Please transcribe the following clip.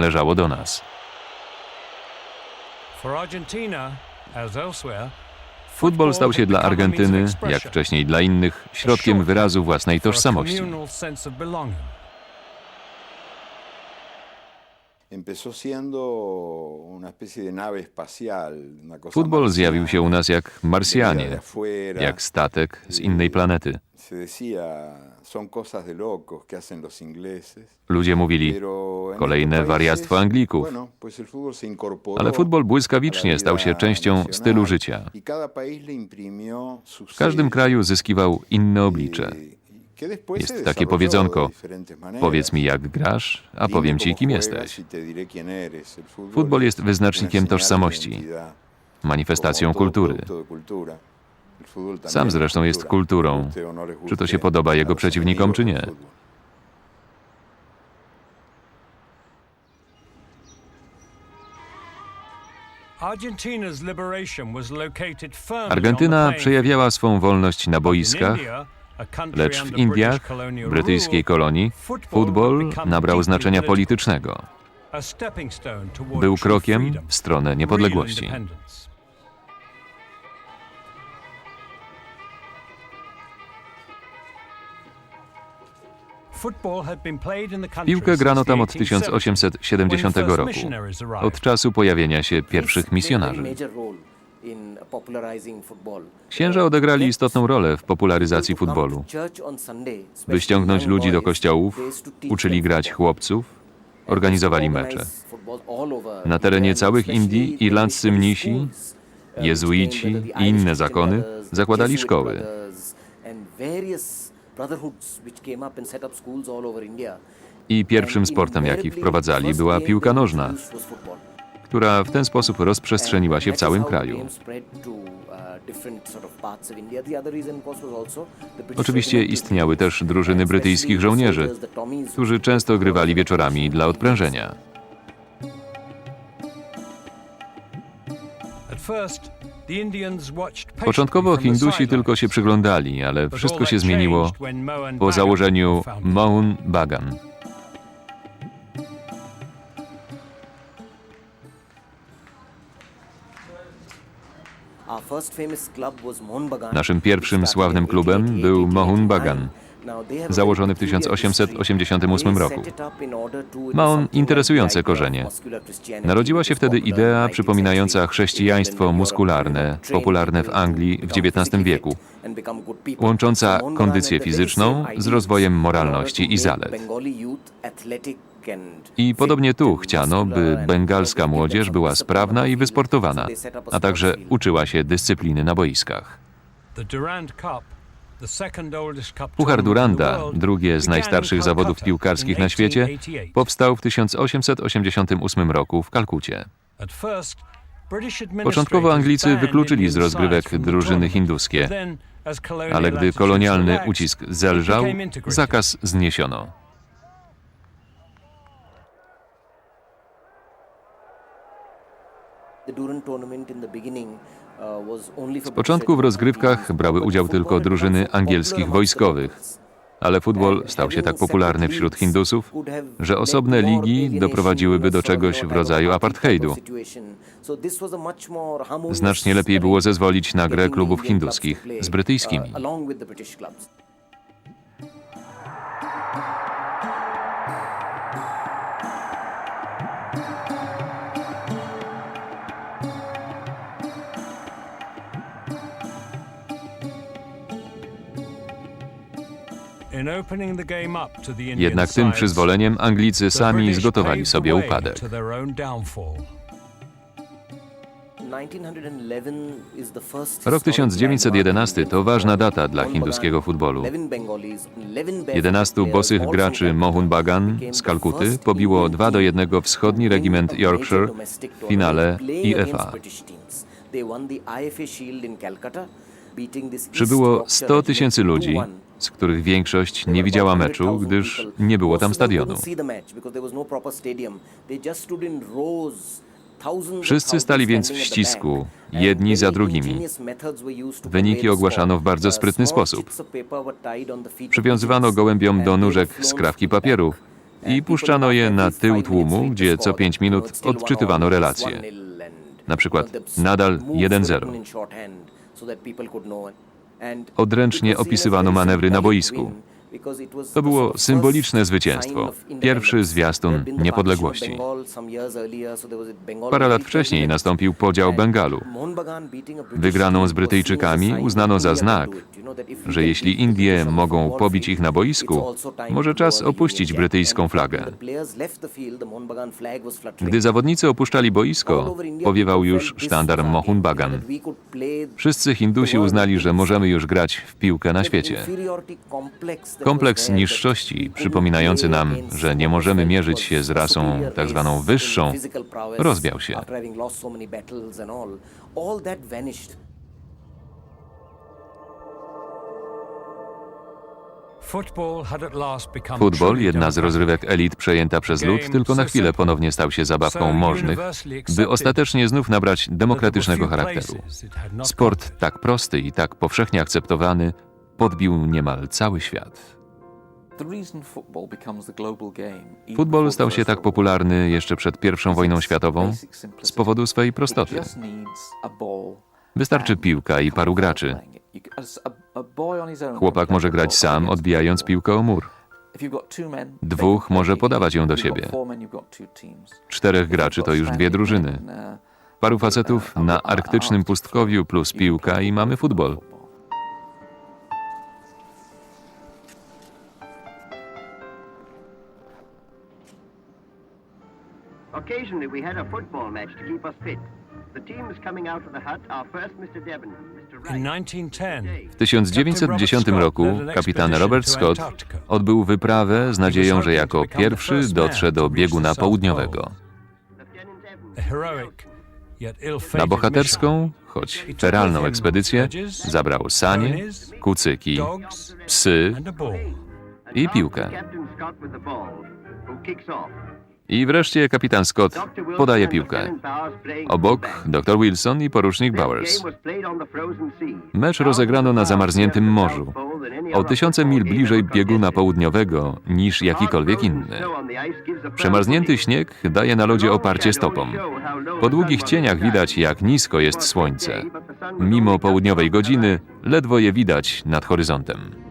należało do nas. Futbol stał się dla Argentyny, jak wcześniej dla innych, środkiem wyrazu własnej tożsamości. Futbol zjawił się u nas jak Marsjanie, jak statek z innej planety. Ludzie mówili, kolejne wariactwo Anglików. Ale futbol błyskawicznie stał się częścią stylu życia. y W każdym kraju zyskiwał inne oblicze. Jest takie powiedzonko. Powiedz mi jak grasz, a powiem ci kim jesteś. y Futbol jest es wyznacznikiem tożsamości, manifestacją kultury. Sam es zresztą jest kulturą, czy to się podoba jego przeciwnikom, czy nie. Argentyna przejawiała swą wolność na boiskach, Lecz w Indiach, brytyjskiej kolonii, futbol nabrał znaczenia politycznego. Był krokiem w stronę niepodległości. Piłkę grano tam od since the 1870 when first roku, od czasu pojawienia się pierwszych misjonarzy. Księża odegrali istotną rolę w popularyzacji futbolu. By ściągnąć ludzi do kościołów, uczyli grać chłopców, organizowali mecze. Na terenie całych Indii irlandzcy mnisi, jezuici i inne zakony zakładali szkoły. I pierwszym sportem, jaki wprowadzali, była piłka nożna, która w ten sposób rozprzestrzeniła się w całym kraju. Oczywiście istniały też drużyny brytyjskich żołnierzy, którzy często grywali wieczorami dla odprężenia. Początkowo Hindusi tylko się przyglądali, ale wszystko się zmieniło po założeniu. Mohun Bagan. Naszym pierwszym sławnym klubem był Mohun Bagan, założony w 1888 roku. Ma on interesujące korzenie. Narodziła się wtedy idea przypominająca chrześcijaństwo muskularne, popularne w Anglii w XIX wieku, łącząca kondycję fizyczną z rozwojem moralności i zalet. I podobnie tu chciano, by bengalska młodzież była sprawna i wysportowana, a także uczyła się dyscypliny na boiskach. Puchar Duranda, drugie z najstarszych zawodów piłkarskich na świecie, 1888. powstał w 1888 roku w Kalkucie. Początkowo Anglicy wykluczyli z rozgrywek drużyny hinduskie, ale gdy kolonialny ucisk zelżał, zakaz zniesiono. Z Z początku w rozgrywkach brały udział tylko drużyny angielskich wojskowych, ale futbol stał się tak popularny wśród Hindusów, że osobne ligi doprowadziłyby do czegoś w rodzaju apartheidu. Znacznie lepiej było zezwolić na grę klubów hinduskich z brytyjskimi. Jednak tym przyzwoleniem Anglicy sami zgotowali sobie upadek. Rok 1911 to ważna data dla hinduskiego futbolu. 11 bosych graczy Mohun Bagan z Kalkuty pobiło 2 do 1 wschodni regiment Yorkshire w finale IFA. Przybyło 100 tysięcy ludzi, z których większość nie widziała meczu, gdyż nie było tam stadionu. Wszyscy stali więc w ścisku, jedni za drugimi. Wyniki ogłaszano w bardzo sprytny sposób. Przywiązywano gołębiom do nóżek skrawki papieru i puszczano je na tył tłumu, gdzie co 5 minut odczytywano relacje. Na przykład nadal 1-0. Odręcznie opisywano manewry na boisku. To było symboliczne zwycięstwo. Pierwszy zwiastun niepodległości. Parę lat wcześniej nastąpił podział Bengalu. Wygraną z Brytyjczykami uznano za znak, że jeśli Indie mogą pobić ich na boisku, może czas opuścić brytyjską flagę. Gdy zawodnicy opuszczali boisko, powiewał już sztandar Mohun Bagan. Wszyscy Hindusi uznali, że możemy już grać w piłkę na świecie. Kompleks niższości, przypominający nam, że nie możemy mierzyć się z rasą tak zwaną wyższą, rozwiał się. Futbol, jedna z rozrywek elit przejęta przez lud, tylko na chwilę ponownie stał się zabawką możnych, by ostatecznie znów nabrać demokratycznego charakteru. Sport tak prosty i tak powszechnie akceptowany podbił niemal cały świat. Futbol stał się tak popularny jeszcze przed I wojną światową z powodu swej prostoty. Wystarczy piłka i paru graczy. Chłopak może grać sam, odbijając piłkę o mur. Dwóch może podawać ją do siebie. Czterech graczy to już dwie drużyny. Paru facetów na arktycznym pustkowiu plus piłka i mamy futbol. Occasionally, we had a football match to keep us fit. The teams coming out of the hut are first Mr. Devon, Mr. In Wright. 1910, W 1910 roku kapitan Robert Scott odbył wyprawę z nadzieją, że jako pierwszy dotrze do bieguna południowego. Na bohaterską, choć feralną ekspedycję zabrał sanie, kucyki, psy i piłkę. I wreszcie kapitan Scott podaje piłkę. Obok dr Wilson i porucznik This Bowers. Mecz rozegrano na zamarzniętym morzu, o tysiące mil bliżej bieguna południowego niż jakikolwiek inny. Przemarznięty śnieg daje na lodzie oparcie stopom. Po długich cieniach widać, jak nisko jest słońce. Mimo południowej godziny, ledwo je widać nad horyzontem.